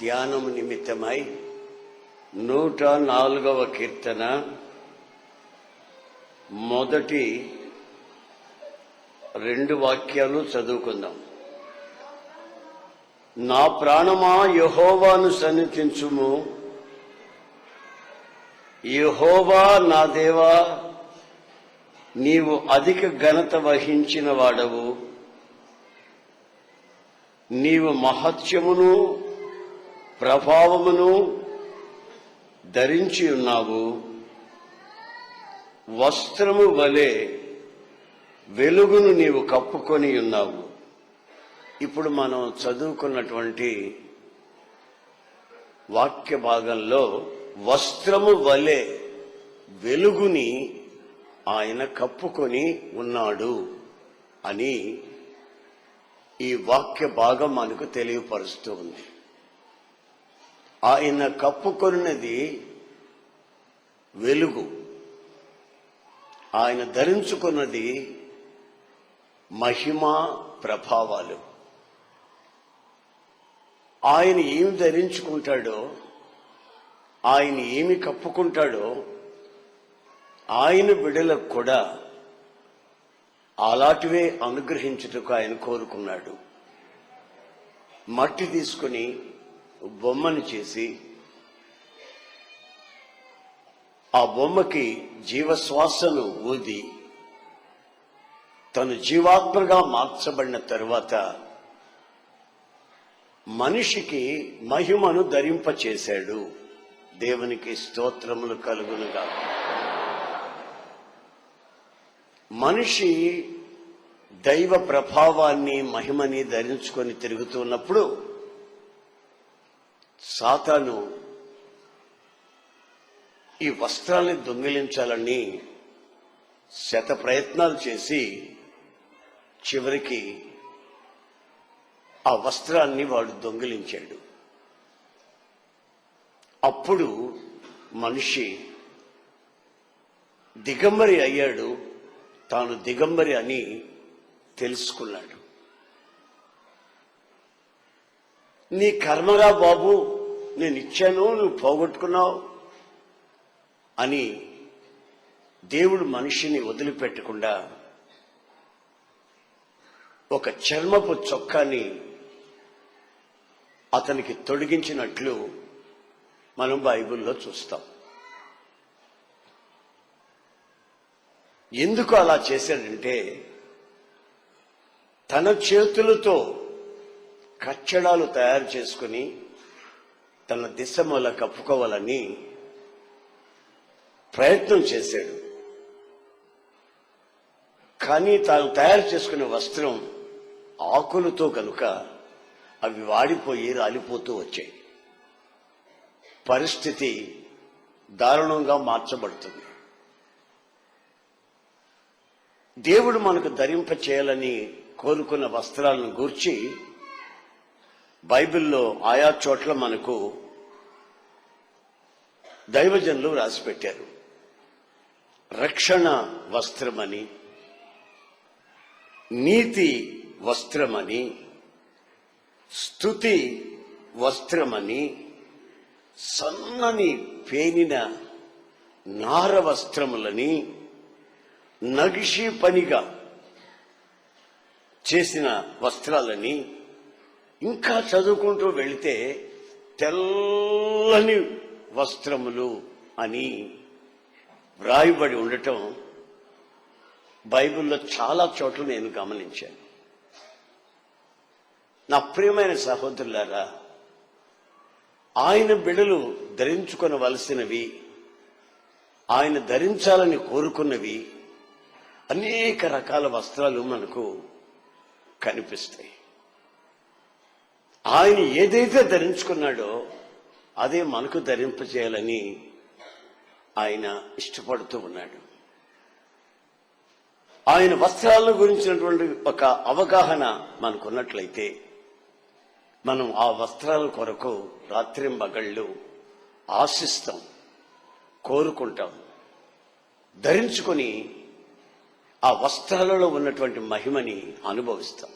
ధ్యానం నిమిత్తమై నూట నాలుగవ కీర్తన మొదటి రెండు వాక్యాలు చదువుకుందాం. నా ప్రాణమా యహోవాను సన్నిధించుము. యహోవా నా దేవా నీవు అధిక ఘనత వహించిన వాడవు. నీవు మహత్యమును ప్రభావమును ధరించి ఉన్నావు. వస్త్రము వలె వెలుగును నీవు కప్పుకొని ఉన్నావు. ఇప్పుడు మనం చదువుకున్నటువంటి వాక్య భాగంలో వస్త్రము వలె వెలుగుని ఆయన కప్పుకొని ఉన్నాడు అని ఈ వాక్య భాగం మనకు తెలియపరుస్తూ ఉంది. ఆయన కప్పుకొన్నది వెలుగు. ఆయన ధరించుకున్నది మహిమా ప్రభావాలు. ఆయన ఏమి ధరించుకుంటాడో ఆయన ఏమి కప్పుకుంటాడో ఆయన బిడలకు కూడా అలాంటివే అనుగ్రహించుటకు ఆయన కోరుకున్నాడు. మట్టి తీసుకుని బొమ్మను చేసి ఆ బొమ్మకి జీవశ్వాసను ఊది తను జీవాత్మగా మార్చబడిన తరువాత మనిషికి మహిమను ధరింపచేశాడు. దేవునికి స్తోత్రములు కలుగునుగా. మనిషి దైవ ప్రభావాన్ని మహిమని ధరించుకొని తిరుగుతున్నప్పుడు సాతాను ఈ వస్త్రాల్ని దొంగిలించాలని శత ప్రయత్నాలు చేసి చివరికి ఆ వస్త్రాన్ని వాడు దొంగిలించాడు. అప్పుడు మనిషి దిగంబరి అయ్యాడు. తాను దిగంబరి అని తెలుసుకున్నాడు. నీ కర్మరా బాబు నేను ఇచ్చాను నువ్వు పోగొట్టుకున్నావు అని దేవుడు మనిషిని వదిలిపెట్టకుండా ఒక చర్మపు చొక్కాని అతనికి తొడిగించినట్లు మనం బైబిల్లో చూస్తాం. ఎందుకు అలా చేశాడంటే తన చేతులతో కచ్చడాలు తయారు చేసుకుని తన దిశ మూల కప్పుకోవాలని ప్రయత్నం చేశాడు. కానీ తాను తయారు చేసుకునే వస్త్రం ఆకులతో కనుక అవి వాడిపోయి రాలిపోతూ వచ్చాయి. పరిస్థితి దారుణంగా మార్చబడుతుంది. దేవుడు మనకు ధరింప చేయాలని కోరుకున్న వస్త్రాలను గూర్చి బైబిల్లో ఆయా చోట్ల మనకు దైవజనులు రాసిపెట్టారు. రక్షణ వస్త్రమని నీతి వస్త్రమని స్థుతి వస్త్రమని సన్నని పేనిన నార వస్త్రములని నగిషి పనిగా చేసిన వస్త్రాలని ఇంకా చదువుకుంటూ వెళితే తెల్లని వస్త్రములు అని వ్రాయబడి ఉండటం బైబిల్లో చాలా చోట్ల నేను గమనించాను. నా ప్రియమైన సహోదరులారా ఆయన బిడలు ధరించుకొనవలసినవి ఆయన ధరించాలని కోరుకున్నవి అనేక రకాల వస్త్రాలు మనకు కనిపిస్తాయి. ఆయన ఏదైతే ధరించుకున్నాడో అదే మనకు ధరింపజేయాలని ఆయన ఇష్టపడుతూ ఉన్నాడు. ఆయన వస్త్రాల గురించినటువంటి ఒక అవగాహన మనకున్నట్లయితే మనం ఆ వస్త్రాల కొరకు రాత్రింబగళ్ళు ఆశిస్తాం కోరుకుంటాం. ధరించుకొని ఆ వస్త్రాలలో ఉన్నటువంటి మహిమని అనుభవిస్తాం.